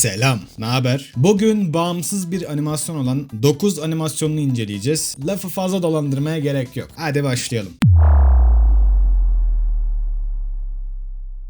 Selam, ne haber? Bugün bağımsız bir animasyon olan 9 animasyonunu inceleyeceğiz. Lafı fazla dolandırmaya gerek yok. Hadi başlayalım.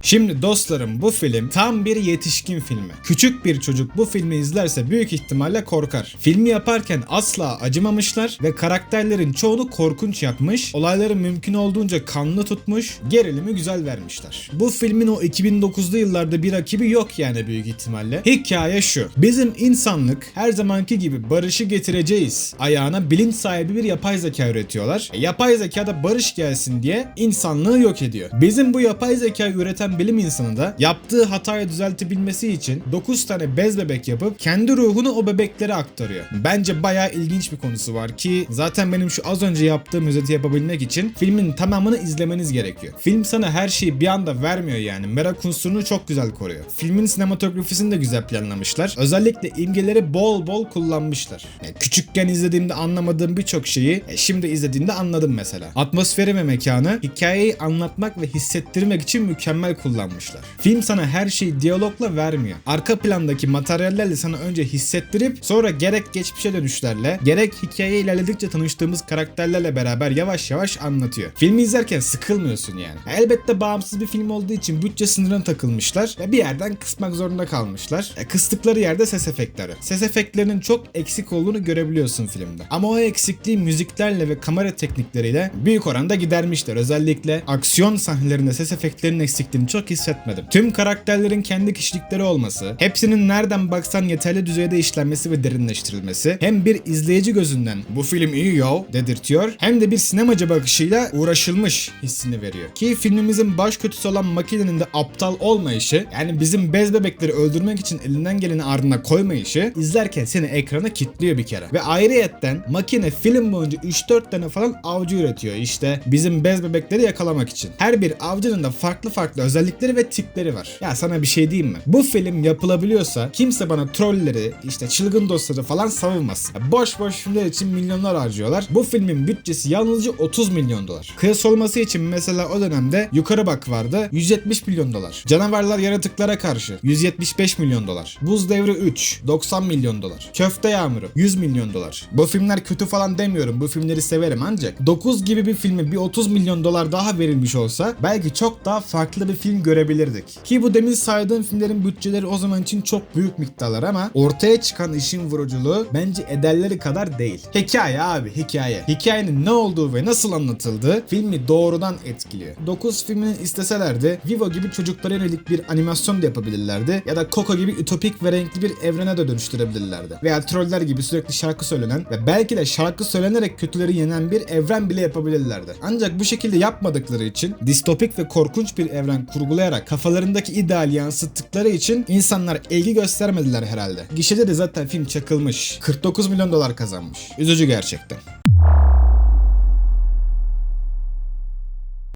Şimdi dostlarım bu film tam bir yetişkin filmi. Küçük bir çocuk bu filmi izlerse büyük ihtimalle korkar. Filmi yaparken asla acımamışlar ve karakterlerin çoğunu korkunç yapmış, olayları mümkün olduğunca kanlı tutmuş, gerilimi güzel vermişler. Bu filmin o 2009'lu yıllarda bir rakibi yok yani büyük ihtimalle. Hikaye şu. Bizim insanlık her zamanki gibi barışı getireceğiz. Ayağına bilinç sahibi bir yapay zeka üretiyorlar. E, yapay zekada barış gelsin diye insanlığı yok ediyor. Bizim bu yapay zeka üreten bilim insanı da yaptığı hatayı düzeltebilmesi için 9 tane bez bebek yapıp kendi ruhunu o bebeklere aktarıyor. Bence bayağı ilginç bir konusu var ki zaten benim şu az önce yaptığım özeti yapabilmek için filmin tamamını izlemeniz gerekiyor. Film sana her şeyi bir anda vermiyor yani. Merak unsurunu çok güzel koruyor. Filmin sinematografisini de güzel planlamışlar. Özellikle imgeleri bol bol kullanmışlar. Yani küçükken izlediğimde anlamadığım birçok şeyi e, şimdi izlediğimde anladım mesela. Atmosferi ve mekanı hikayeyi anlatmak ve hissettirmek için mükemmel kullanmışlar. Film sana her şeyi diyalogla vermiyor. Arka plandaki materyallerle sana önce hissettirip sonra gerek geçmişe dönüşlerle gerek hikaye ilerledikçe tanıştığımız karakterlerle beraber yavaş yavaş anlatıyor. Filmi izlerken sıkılmıyorsun yani. Elbette bağımsız bir film olduğu için bütçe sınırına takılmışlar ve bir yerden kısmak zorunda kalmışlar. E, kıstıkları yerde ses efektleri. Ses efektlerinin çok eksik olduğunu görebiliyorsun filmde. Ama o eksikliği müziklerle ve kamera teknikleriyle büyük oranda gidermişler. Özellikle aksiyon sahnelerinde ses efektlerinin eksikliğini çok hissetmedim. Tüm karakterlerin kendi kişilikleri olması, hepsinin nereden baksan yeterli düzeyde işlenmesi ve derinleştirilmesi hem bir izleyici gözünden bu film iyi yo dedirtiyor hem de bir sinemacı bakışıyla uğraşılmış hissini veriyor. Ki filmimizin baş kötüsü olan makinenin de aptal olmayışı yani bizim bez bebekleri öldürmek için elinden geleni ardına koymayışı izlerken seni ekrana kilitliyor bir kere. Ve ayrıyetten makine film boyunca 3-4 tane falan avcı üretiyor işte bizim bez bebekleri yakalamak için. Her bir avcının da farklı farklı özellikleri ve tipleri var. Ya sana bir şey diyeyim mi? Bu film yapılabiliyorsa kimse bana trolleri işte çılgın dostları falan savunmasın. Ya boş boş filmler için milyonlar harcıyorlar. Bu filmin bütçesi yalnızca 30 milyon dolar. Kıyas olması için mesela o dönemde Yukarı Bak vardı 170 milyon dolar. Canavarlar yaratıklara karşı 175 milyon dolar. Buz Devri 3 90 milyon dolar. Köfte Yağmuru 100 milyon dolar. Bu filmler kötü falan demiyorum. Bu filmleri severim ancak 9 gibi bir filme bir 30 milyon dolar daha verilmiş olsa belki çok daha farklı bir film görebilirdik. Ki bu demin saydığım filmlerin bütçeleri o zaman için çok büyük miktarlar ama ortaya çıkan işin vuruculuğu bence ederleri kadar değil. Hikaye abi hikaye. Hikayenin ne olduğu ve nasıl anlatıldığı filmi doğrudan etkiliyor. 9 filmini isteselerdi Vivo gibi çocuklara yönelik bir animasyon da yapabilirlerdi ya da Coco gibi ütopik ve renkli bir evrene de dönüştürebilirlerdi. Veya troller gibi sürekli şarkı söylenen ve belki de şarkı söylenerek kötüleri yenen bir evren bile yapabilirlerdi. Ancak bu şekilde yapmadıkları için distopik ve korkunç bir evren kurgulayarak kafalarındaki ideal yansıttıkları için insanlar ilgi göstermediler herhalde. Gişede de zaten film çakılmış. 49 milyon dolar kazanmış. Üzücü gerçekten.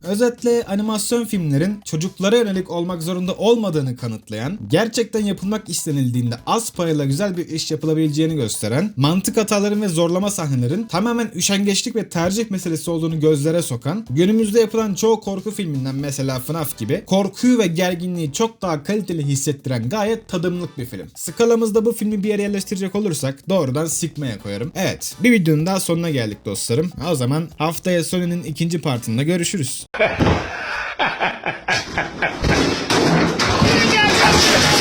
Özetle animasyon filmlerin çocuklara yönelik olmak zorunda olmadığını kanıtlayan, gerçekten yapılmak istenildiğinde az parayla güzel bir iş yapılabileceğini gösteren, mantık hataları ve zorlama sahnelerin tamamen üşengeçlik ve tercih meselesi olduğunu gözlere sokan, günümüzde yapılan çoğu korku filminden mesela FNAF gibi korkuyu ve gerginliği çok daha kaliteli hissettiren gayet tadımlık bir film. Skalamızda bu filmi bir yere yerleştirecek olursak doğrudan sikmeye koyarım. Evet, bir videonun daha sonuna geldik dostlarım. O zaman haftaya Sony'nin ikinci partında görüşürüz. Gel gel gel.